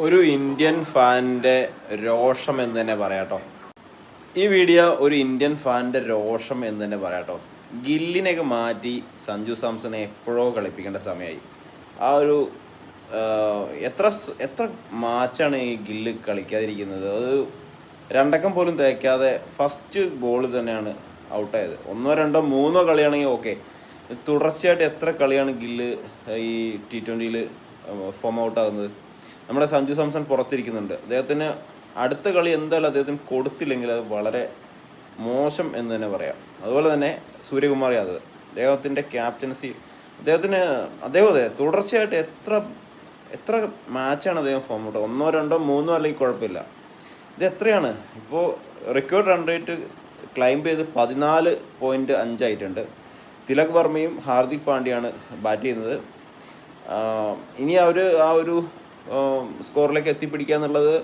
ഒരു ഇന്ത്യൻ ഫാനിന്റെ രോഷം എന്ന് തന്നെ പറയാട്ടോ. ഈ വീഡിയോ ഒരു ഇന്ത്യൻ ഫാനിന്റെ രോഷം എന്ന് തന്നെ പറയാട്ടോ. ഗില്ലിനെയൊക്കെ മാറ്റി സഞ്ജു സാംസനെ എപ്പോഴോ കളിപ്പിക്കേണ്ട സമയമായി ആ ഒരു എത്ര എത്ര മാച്ചാണ് ഈ ഗില്ല് കളിക്കാതിരിക്കുന്നത്? അത് രണ്ടക്കം പോലും തേക്കാതെ ഫസ്റ്റ് ബോൾ തന്നെയാണ് ഔട്ടായത് ഒന്നോ രണ്ടോ മൂന്നോ കളിയാണെങ്കിൽ ഓക്കെ തുടർച്ചയായിട്ട് എത്ര കളിയാണ് ഗില്ല് ഈ ടി ട്വന്റിയിൽ ഫോം ഔട്ട് ആകുന്നത് നമ്മുടെ സഞ്ജു സാംസൺ പുറത്തിരിക്കുന്നുണ്ട്. അദ്ദേഹത്തിന് അടുത്ത കളി എന്തായാലും അദ്ദേഹത്തിന് കൊടുത്തില്ലെങ്കിൽ അത് വളരെ മോശം എന്ന് തന്നെ പറയാം. അതുപോലെ തന്നെ സൂര്യകുമാർ യാദവ് അദ്ദേഹത്തിന്റെ ക്യാപ്റ്റൻസി അദ്ദേഹത്തിന് അദ്ദേഹം അതെ തുടർച്ചയായിട്ട് എത്ര എത്ര മാച്ചാണ് അദ്ദേഹം ഫോം ഔട്ട് ഒന്നോ രണ്ടോ മൂന്നോ അല്ലെങ്കിൽ കുഴപ്പമില്ല. ഇത് എത്രയാണ്? ഇപ്പോൾ റെക്കോർഡ് റൺ റേറ്റ് ക്ലൈംബ് ചെയ്ത് പതിനാല് പോയിന്റ് അഞ്ചായിട്ടുണ്ട് തിലക് വർമ്മയും ഹാർദിക് പാണ്ഡ്യയാണ് ബാറ്റ് ചെയ്യുന്നത്. ഇനി അവർ ആ ഒരു സ്കോറിലേക്ക് എത്തിപ്പിടിക്കുക എന്നുള്ളത്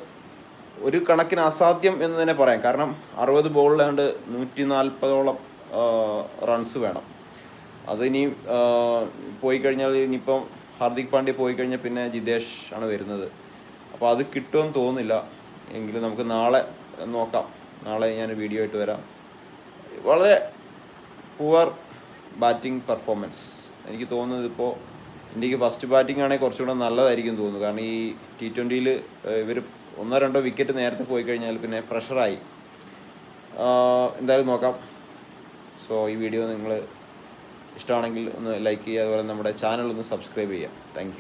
ഒരു കണക്കിന് അസാധ്യം എന്ന് തന്നെ പറയാം. കാരണം അറുപത് ബോളിലാണ്ട് നൂറ്റി നാൽപ്പതോളം റൺസ് വേണം. അതിനി പോയി കഴിഞ്ഞാൽ ഇനിയിപ്പം ഹാർദിക് പാണ്ഡ്യ പോയി കഴിഞ്ഞാൽ പിന്നെ ജിതേഷ് ആണ് വരുന്നത്. അപ്പോൾ അത് കിട്ടുമെന്ന് തോന്നുന്നില്ല. എങ്കിലും നമുക്ക് നാളെ നോക്കാം. നാളെ ഞാൻ വീഡിയോ ആയിട്ട് വരാം. വളരെ പുവർ ബാറ്റിംഗ് പെർഫോമൻസ് എനിക്ക് തോന്നുന്നത് ഇപ്പോൾ ഇന്ത്യയ്ക്ക് ഫസ്റ്റ് ബാറ്റിംഗ് ആണെങ്കിൽ കുറച്ചുകൂടെ നല്ലതായിരിക്കും തോന്നുന്നു. കാരണം ഈ ടി ട്വന്റിയിൽ ഇവർ ഒന്നോ രണ്ടോ വിക്കറ്റ് നേരത്തെ പോയി കഴിഞ്ഞാൽ പിന്നെ പ്രഷറായി എന്തായാലും നോക്കാം. സോ ഈ വീഡിയോ നിങ്ങൾ ഇഷ്ടമാണെങ്കിൽ ഒന്ന് ലൈക്ക് ചെയ്യുക. അതുപോലെ നമ്മുടെ ചാനൽ ഒന്ന് സബ്സ്ക്രൈബ് ചെയ്യുക. താങ്ക്